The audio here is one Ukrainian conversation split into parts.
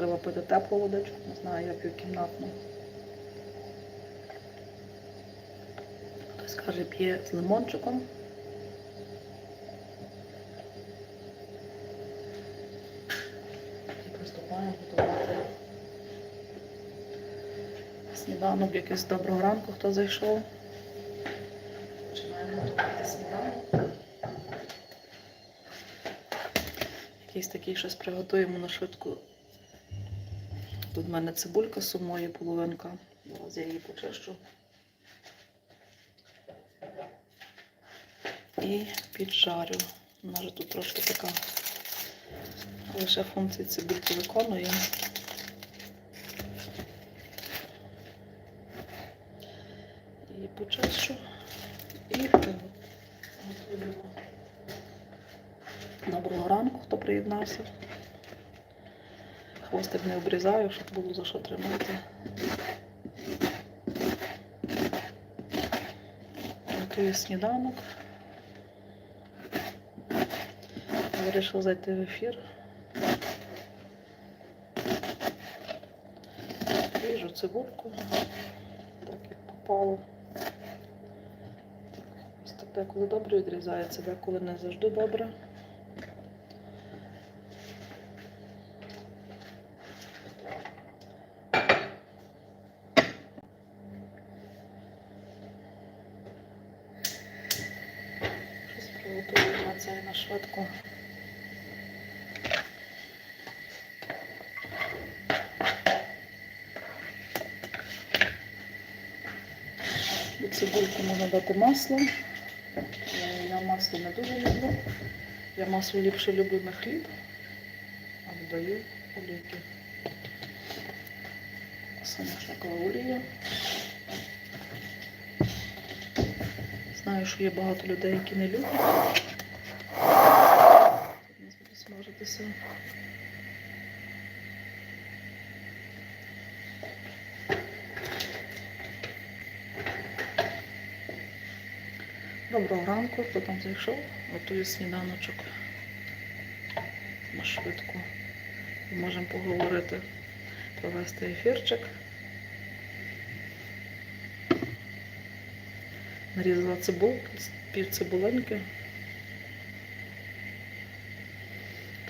треба пити теплу водичку. Не знаю, я п'ю кімнатну. Хтось каже, п'є з лимончиком. І приступаємо готувати сніданок. Якийсь доброго ранку, хто зайшов. Починаємо готувати сніданок. Якийсь такий щось приготуємо на швидку. Тут в мене цибулька сумої половинка. Зараз я її почищу. І піджарю. Вона вже тут трошки така лише функції цибульки виконує. І почищу. І. Доброго ранку, хто приєднався. Хвостик не обрізаю, щоб було за що тримати. Готую сніданок. Вирішила зайти в ефір. Ріжу цибульку, так як попало. Ось так деколи добре відрізається, деколи не завжди добре. Щось приготую на це на швидко. До цибульки масло. Е, Я масло не дуже люблю. Я масло ліпше люблю на хліб, а додаю олійки. Соняшникова олія. Знаю, що є багато людей, які не люблять. Смажитися. Доброго ранку, хто там зайшов, готую сніданочок на швидку. Можемо поговорити, провести ефірчик. Нарізала цибулку, пів цибулинки.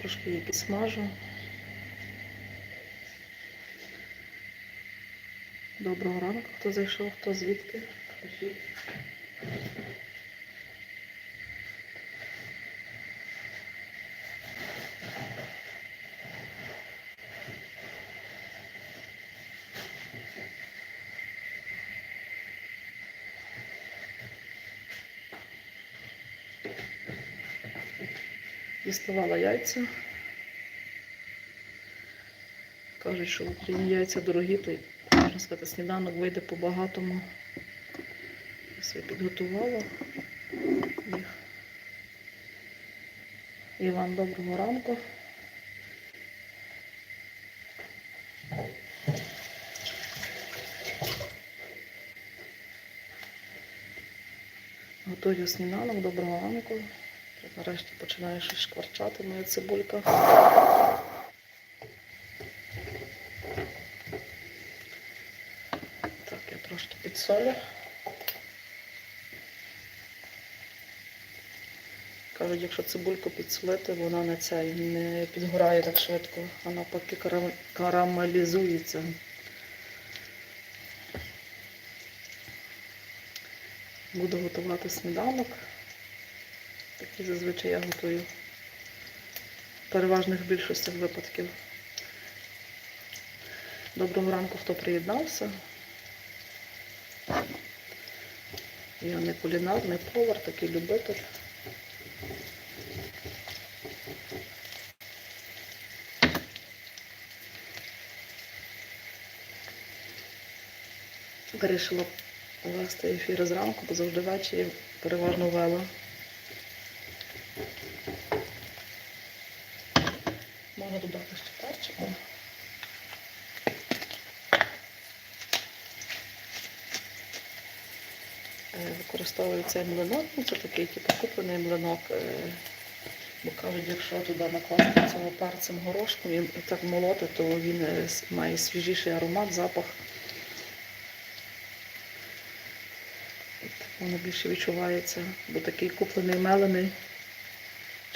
Трошки її підсмажу. Доброго ранку, хто зайшов, хто звідки. Пишіть. Діставала яйця. Кажуть, що в Україні яйця дорогі, то можна сказати, сніданок вийде по-багатому. Я підготувала їх. І вам доброго ранку. Готую сніданок, доброго ранку. Нарешті починає щось шкварчати моя цибулька. Так, я трошки підсолю. Кажуть, якщо цибульку підсолити, вона не цей, не підгорає так швидко, а навпаки карам- карамелізується. Буду готувати сніданок. Такі зазвичай я готую в переважних більшостях випадків. Доброго ранку, хто приєднався. Я не кулінар, не повар, такий любитель. Вирішила вести ефір зранку, бо завжди ввечері переважно вела. Можна додати ще перчику. Використовую цей млинок. Ну, це такий типу, куплений млинок. е, Бо кажуть, якщо туди накласти цього перцем горошком і так молоти, то він е, має свіжіший аромат, запах. Воно більше відчувається, бо такий куплений мелений.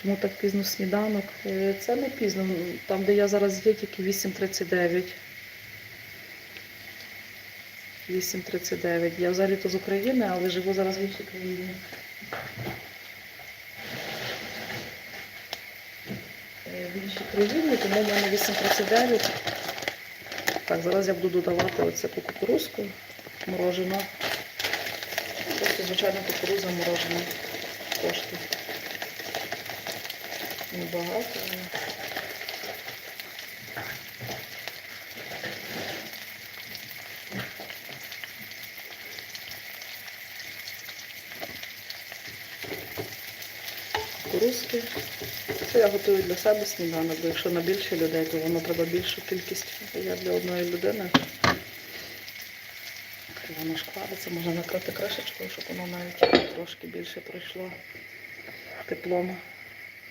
Чому так пізно сніданок? Е, Це не пізно. Там, де я зараз є, тільки 8.39. 8.39. Я взагалі то з України, але живу зараз в іншій країні. Е, В іншій країні, тому в мене 8.39. Так, зараз я буду додавати оце кукурузку морожену. Просто звичайно кукуруза морожена. Трошки. Небагато Кукурузки. Це я готую для себе сніданок, бо якщо на більше людей, то воно треба більшу кількість. Я для одної людини. Воно шквариться, можна накрити кришечкою, щоб воно навіть трошки більше пройшло теплом.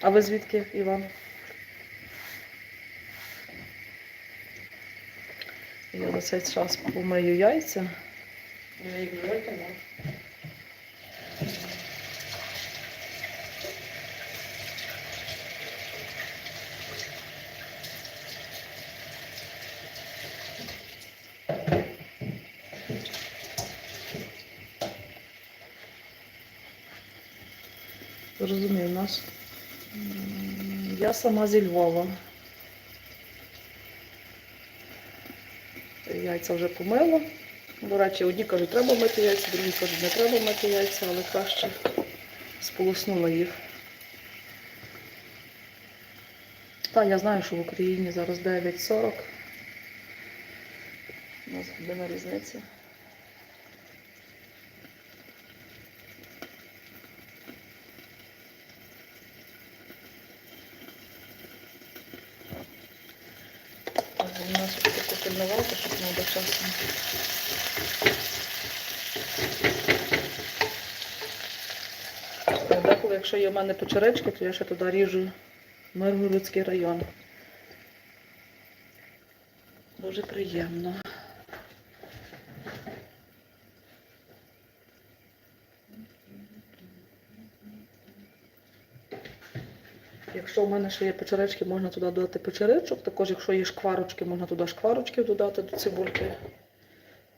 А ви звідки, Іван? Я за цей час помию яйця. Я їх викинула. Зрозумів нас. М, Сама зі Львова. Яйця вже помила. До речі, одні кажуть, треба мити яйця, другі кажуть, не треба мити яйця, але краще сполоснула їх. Та, я знаю, що в Україні зараз 9.40. У нас година різниця. Так, у нас пильнувати, щоб не одночасно. Е, Деколи, якщо є в мене печеречки, то я ще туди ріжу Миргородський район. Дуже приємно. Якщо в мене ще є печеречки, можна туди додати печеричок. Також, якщо є шкварочки, можна туди шкварочків додати до цибульки.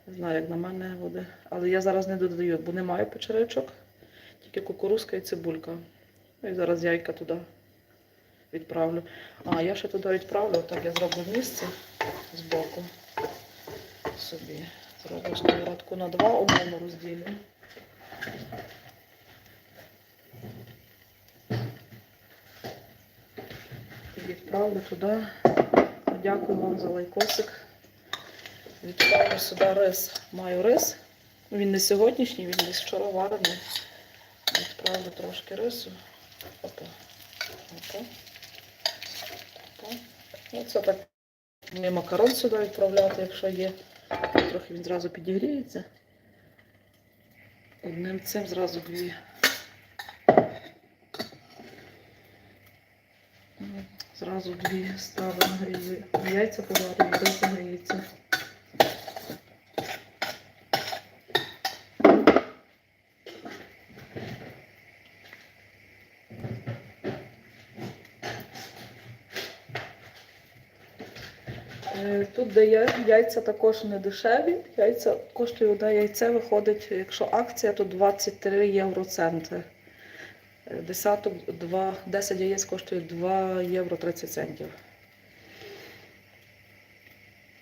Не знаю, як на мене буде. Але я зараз не додаю, бо немає печеричок. Тільки кукурузка і цибулька. Ну, І зараз яйка туди відправлю. А, я ще туди відправлю, отак я зроблю місце збоку собі. Зроблю сковородку на два, умовно розділю. Відправлю туди. Дякую вам за лайкосик. Відправлю сюди рис. Маю рис. Ну, Він не сьогоднішній, він десь вчора варений. Відправлю трошки рису. Опа. Опа. Опа. Ну, це так. Мені макарон сюди відправляти, якщо є. Трохи він зразу підігріється. Одним цим зразу дві. М, Зразу дві страви нагрію. Яйця поварю, рис гріється. Е, Тут, де є яйця також не дешеві. Яйця коштує одне яйце, виходить, якщо акція, то 23 євроценти. Е, Десяток, 2, 10 яєць коштує 2 євро 30 центів.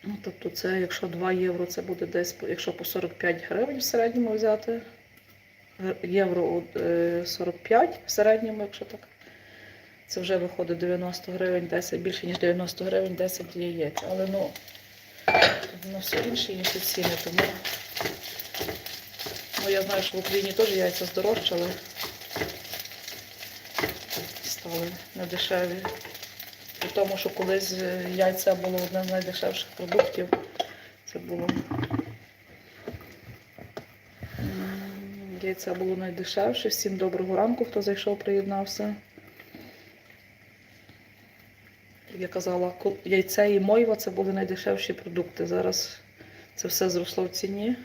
Ну, тобто це, якщо 2 євро, це буде десь, якщо по 45 гривень в середньому взяти. Євро е, 45 в середньому, якщо так. Це вже виходить 90 гривень, 10, більше ніж 90 гривень, 10 яєць. Але ну, на все інше інші ціни, тому ну, я знаю, що в Україні теж яйця здорожчали, стали недешеві. При тому, що колись е, яйця було одне з найдешевших продуктів. Це було Яйця було найдешевше. Всім доброго ранку, хто зайшов, приєднався. Як я казала, яйце і мойва це були найдешевші продукти. Зараз це все зросло в ціні.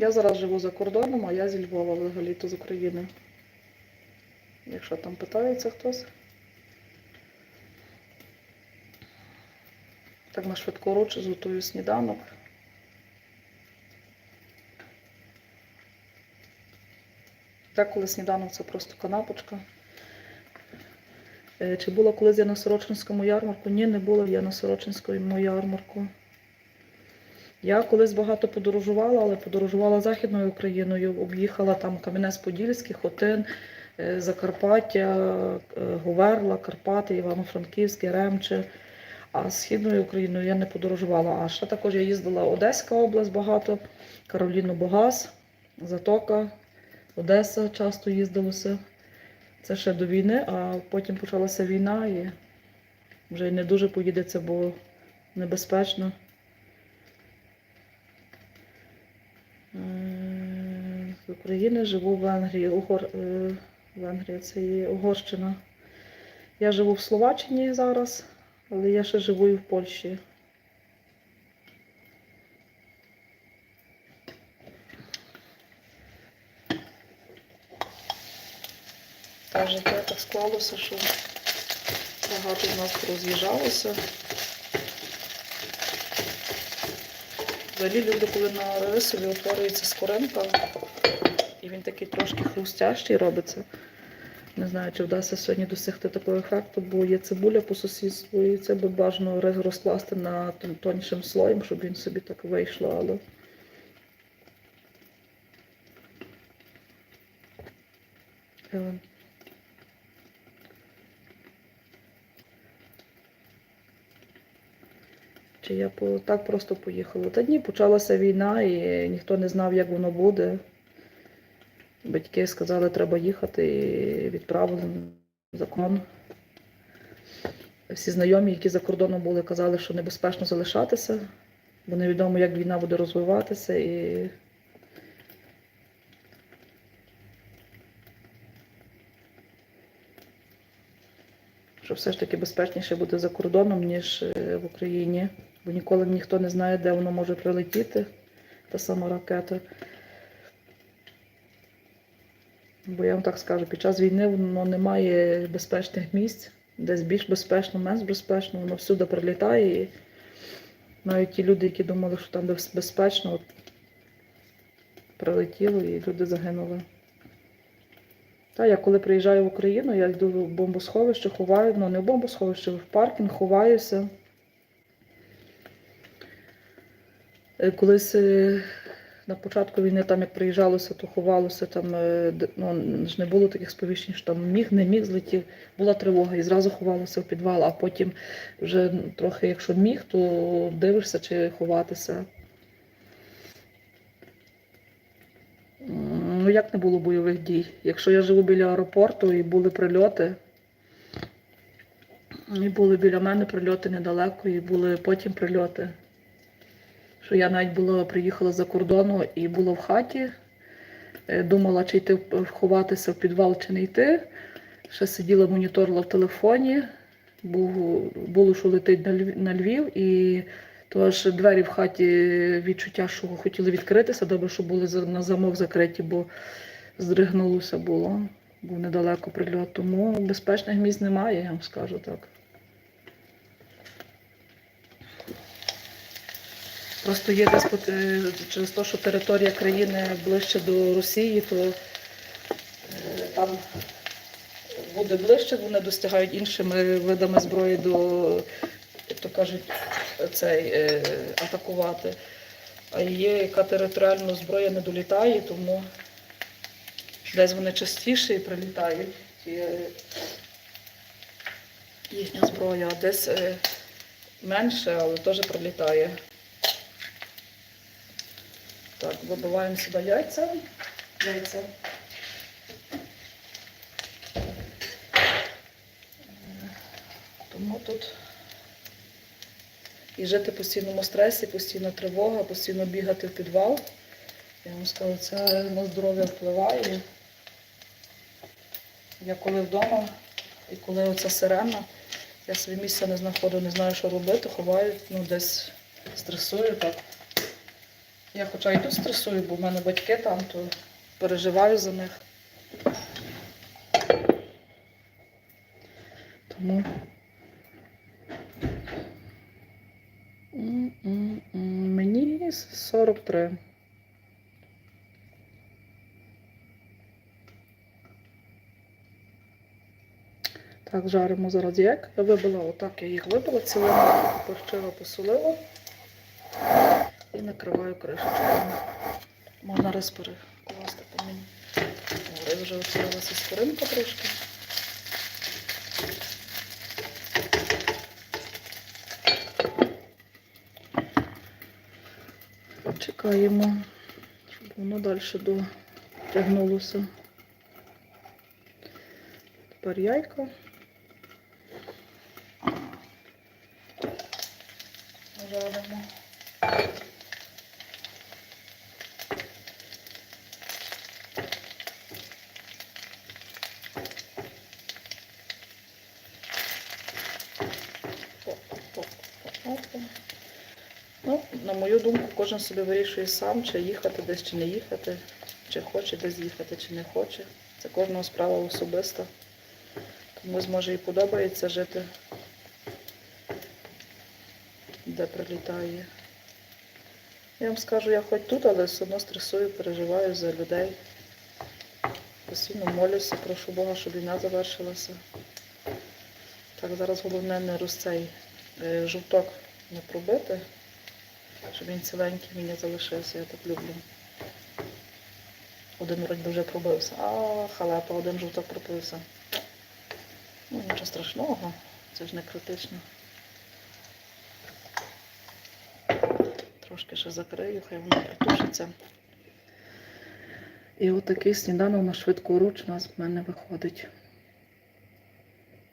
Я зараз живу за кордоном, а я зі Львова взагалі-то з України. Якщо там питається хтось. Так на швидкоруч зготую сніданок. Так, коли сніданок це просто канапочка. Е, Чи була колись я на Сорочинському ярмарку? Ні, не була я на Сорочинському ярмарку. Я колись багато подорожувала, але подорожувала Західною Україною, об'їхала там Кам'янець-Подільський, Хотин, е, Закарпаття, е, Говерла, Карпати, Івано-Франківське, Ремче. А Східною Україною я не подорожувала. А ще також я їздила Одеська область багато, Кароліну Богас, Затока, Одеса часто їздилося. Це ще до війни, а потім почалася війна і вже не дуже поїдеться, бо небезпечно. Е, З України живу в Венгрії. Угор... е, Венгрія це є Угорщина. Я живу в Словаччині зараз, але я ще живу і в Польщі. Та життя так склалося, що багато з нас роз'їжджалося. Взагалі люди, коли на рисові утворюється скоринка, і він такий трошки хрустящий робиться. Не знаю, чи вдасться сьогодні досягти такого ефекту, бо є цибуля по сусідству, і це би бажано розкласти на тон- тоншим слоєм, щоб він собі так вийшло, але. Чи я так просто поїхала? Та ні, почалася війна і ніхто не знав, як воно буде. Батьки сказали, треба їхати і відправили закон. Всі знайомі, які за кордоном були, казали, що небезпечно залишатися, бо невідомо, як війна буде розвиватися. І... Що все ж таки безпечніше буде за кордоном, ніж е, в Україні, бо ніколи ніхто не знає, де воно може прилетіти, та сама ракета. Бо я вам так скажу, під час війни воно немає безпечних місць, десь більш безпечно, менш безпечно, воно всюди прилітає. І навіть ті люди, які думали, що там без- безпечно, от прилетіло і люди загинули. Та я коли приїжджаю в Україну, я йду в бомбосховище, ховаю, ну не в бомбосховище, в паркінг, ховаюся. Е, Колись е, на початку війни, там як приїжджалося, то ховалося, там е, ну, ж не було таких сповіщень, що там міг, не міг злетів. Була тривога і зразу ховалося в підвал, а потім вже трохи, якщо міг, то дивишся чи ховатися. Ну, як не було бойових дій? Якщо я живу біля аеропорту і були прильоти, і були біля мене прильоти недалеко, і були потім прильоти. Що я навіть була, приїхала за кордону і була в хаті, е, думала, чи йти ховатися в підвал, чи не йти. Ще сиділа, моніторила в телефоні, було, що летить на Львів, і Тож двері в хаті відчуття, що хотіли відкритися, добре, що були на замок закриті, бо здригнулося було, був недалеко прильот. Тому безпечних місць немає, я вам скажу так. Просто є десь е, через те, що територія країни ближче до Росії, то е, там буде ближче, вони достигають іншими видами зброї до, як то кажуть, цей, е, атакувати. А є, яка територіальна зброя не долітає, тому десь вони частіше і прилітають. їхня зброя, а десь менше, але теж прилітає. Выбываем сюда яйца. Яйца. Тому тут і жити в постійному стресі, постійна тривога, постійно бігати в підвал. Я вам скажу, це на здоров'я впливає. Я коли вдома і коли оця сирена, я собі місце не знаходжу, не знаю, що робити, ховаю, ну десь стресую так. Я хоча і тут стресую, бо в мене батьки там, то переживаю за них. Тому. Мені 43. Так, жаримо зараз як. Я вибила отак, я їх вибила цілими, перчила, посолила і накриваю кришечкою. Можна рис перекласти по мені. О, вже оцілилася скоринка трошки. Чекаємо, щоб воно далі дотягнулося. Тепер яйка. Жаримо. Оп-оп-оп-оп. Ну, на мою думку, кожен собі вирішує сам, чи їхати десь, чи не їхати, чи хоче десь їхати, чи не хоче. Це кожного справа особиста. Комусь може і подобається жити, де прилітає. Я вам скажу, я хоч тут, але все одно стресую, переживаю за людей. Постійно молюся, прошу Бога, щоб війна завершилася. Так, зараз головне не розцей е, жовток не пробити, щоб він ціленький мені залишився, я так люблю. Один вроді вже пробився. А, халепа, один жовток пробився. Ну, нічого страшного, це ж не критично. Трошки ще закрию, хай воно притушиться. І отакий сніданок на швидку руч у нас в мене виходить.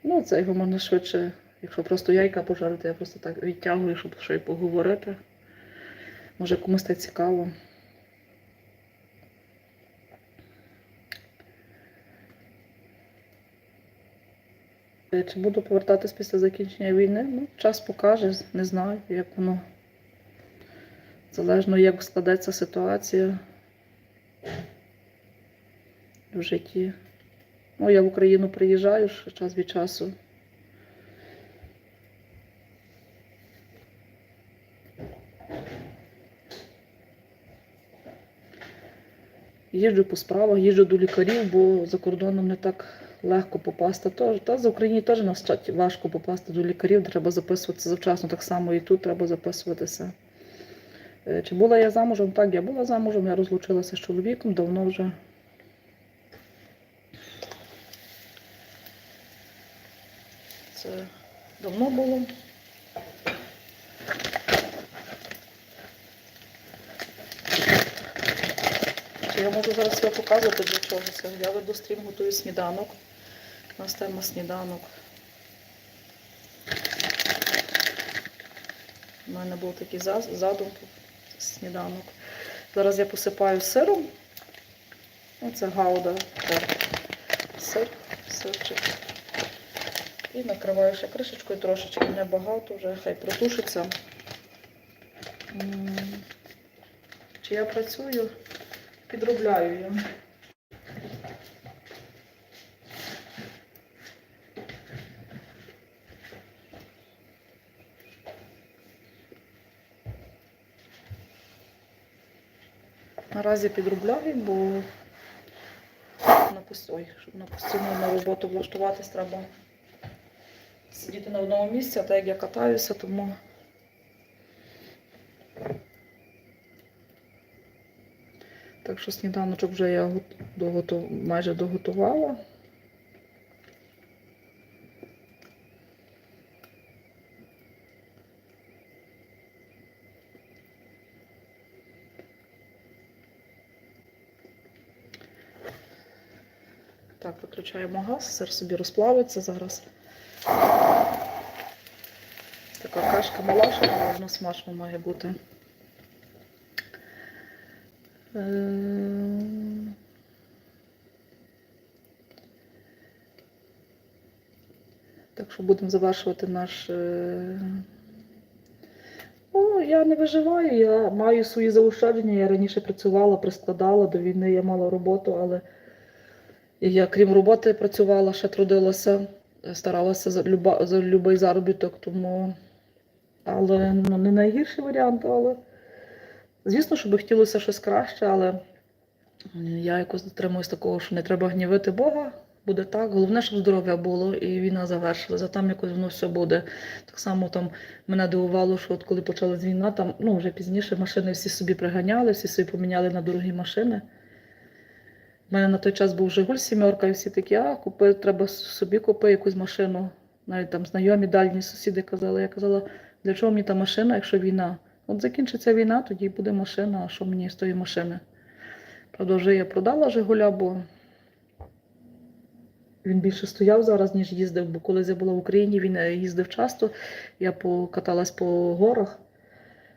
Ну, це його можна швидше, якщо просто яйка пожарити, я просто так відтягую, щоб ще й поговорити. Може комусь це цікаво. Чи буду повертатись після закінчення війни? Ну, час покаже, не знаю, як воно. Залежно, як складеться ситуація в житті. Ну, я в Україну приїжджаю час від часу. Їжджу по справах, їжджу до лікарів, бо за кордоном не так легко попасти. Та за Україні теж нас важко попасти до лікарів, треба записуватися завчасно, так само і тут треба записуватися. Е, Чи була я замужем? Так, я була замужем, я розлучилася з чоловіком давно вже. Це давно було. Я можу зараз себе показувати для чого це. Я веду стрім, готую сніданок. У нас тема сніданок. У мене був такий задум сніданок. Зараз я посипаю сиром. Оце гауда. Сир, сирчик. І накриваю ще кришечкою трошечки, небагато вже, хай протушиться. Чи я працюю? Підробляю я. Наразі підробляю, бо на пос- щоб на постійну роботу влаштуватись треба сидіти на одному місці, а так як я катаюся, тому так що сніданочок вже я гот- доготов... майже доготувала. Так, виключаємо газ, сир собі розплавиться зараз. така кашка малаша, але воно смачно має бути. Е, Так що будемо завершувати наш. е, Ну, я не виживаю, я маю свої заощадження. Я раніше працювала, прискладала до війни, я мала роботу, але я, крім роботи, працювала, ще трудилася, старалася за, люба, за будь-який заробіток, тому але ну, не найгірший варіант, але звісно, що би хотілося щось краще, але я якось дотримуюсь такого, що не треба гнівити Бога. Буде так. Головне, щоб здоров'я було і війна завершилася. Там якось воно все буде. Так само там мене дивувало, що от коли почалась війна, там ну вже пізніше машини всі собі приганяли, всі собі поміняли на дорогі машини. У мене на той час був Жигуль сімерка, і всі такі, а купи, треба собі купи якусь машину. Навіть там знайомі дальні сусіди казали. Я казала, для чого мені та машина, якщо війна? От закінчиться війна, тоді буде машина, а що мені з тої машини? Правда, вже я продала Жигуля, бо він більше стояв зараз, ніж їздив, бо коли я була в Україні, він е, їздив часто. Я покаталась по горах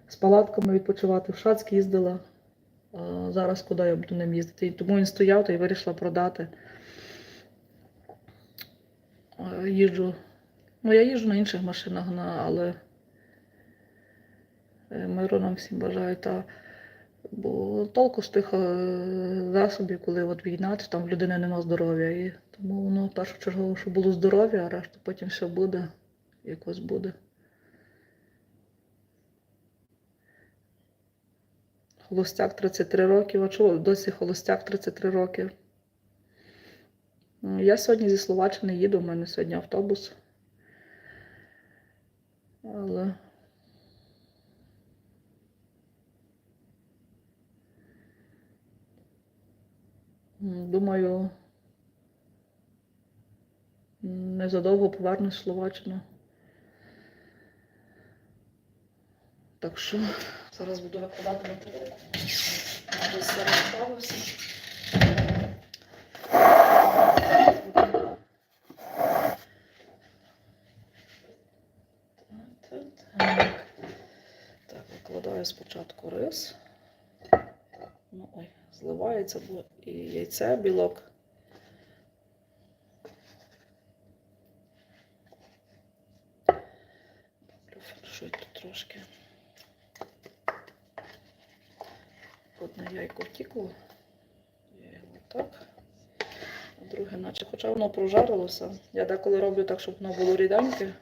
з палатками відпочивати. В Шацьк їздила. А зараз куди я буду ним їздити? І тому він стояв та й вирішила продати. Е, Їжджу. Ну, я їжджу на інших машинах, але миру нам всім бажаю. Та... Бо толку з тих е, засобів, коли от війна, то там в людини нема здоров'я. І тому воно першочергово, щоб було здоров'я, а решта потім все буде, якось буде. Холостяк 33 роки, а чого досі холостяк 33 роки. Ну, Я сьогодні зі Словаччини їду, у мене сьогодні автобус. Але думаю, незадовго повернусь в Словаччину. Так що зараз буду викладати. Вже все розправився. Так, так. Так, викладаю спочатку рис. Ну, ой, зливається, бо і яйце, білок. Тут трошки. Одне яйко втікло. Я його так. А друге, наче, хоча воно прожарилося. Я деколи роблю так, щоб воно було ріденьке.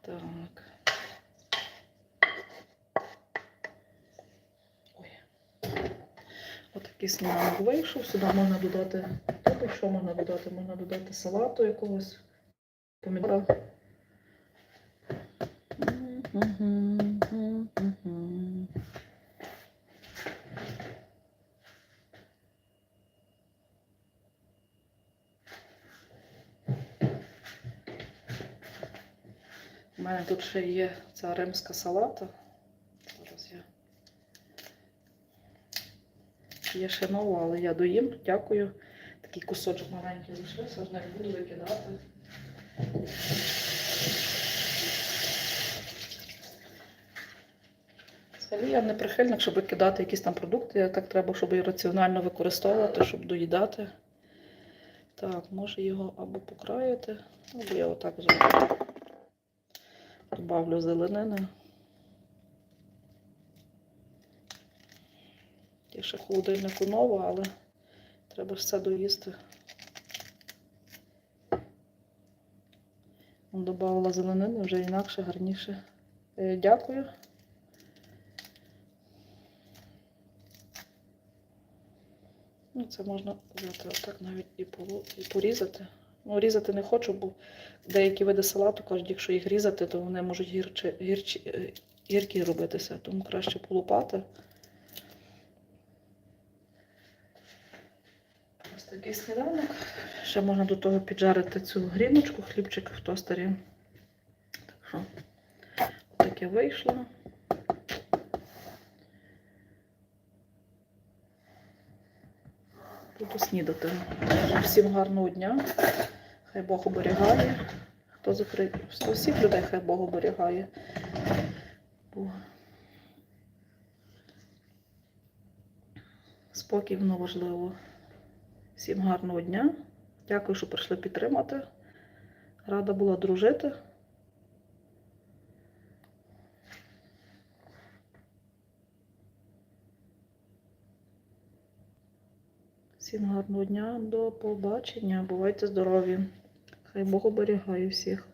Так. Ой. Сніданок вийшов. Сюди можна додати, тут що можна додати? Можна додати салату якогось, помідора. У мене тут ще є ця римська салата. Зараз я. Є ще нова, але я доїм. Дякую. Такий кусочок маленький лишився, не буду викидати. Взагалі я не прихильник, щоб викидати якісь там продукти. Я так треба, щоб їх раціонально використовувати, щоб доїдати. Так, може його або покраїти, або я отак зроблю. Добавлю зеленини. Ще холодильнику нова, але треба все доїсти. Добавила зеленини, вже інакше, гарніше. Е, Дякую. Ну, це можна взяти отак навіть і, порізати. Ну, різати не хочу, бо деякі види салату кажуть, якщо їх різати, то вони можуть гірче, гірчі, е, гіркі робитися, тому краще полупати. Ось такий сніданок. Ще можна до того піджарити цю гріночку, хлібчик в тостері. Так що, таке вийшло. Буду снідати. Всім гарного дня. Хай Бог оберігає. Хто закрив? Всіх людей хай Бог оберігає. Бо Спокій воно важливо. Всім гарного дня. Дякую, що прийшли підтримати. Рада була дружити. Всім гарного дня, до побачення. Бувайте здорові. Хай Бог оберігає всіх.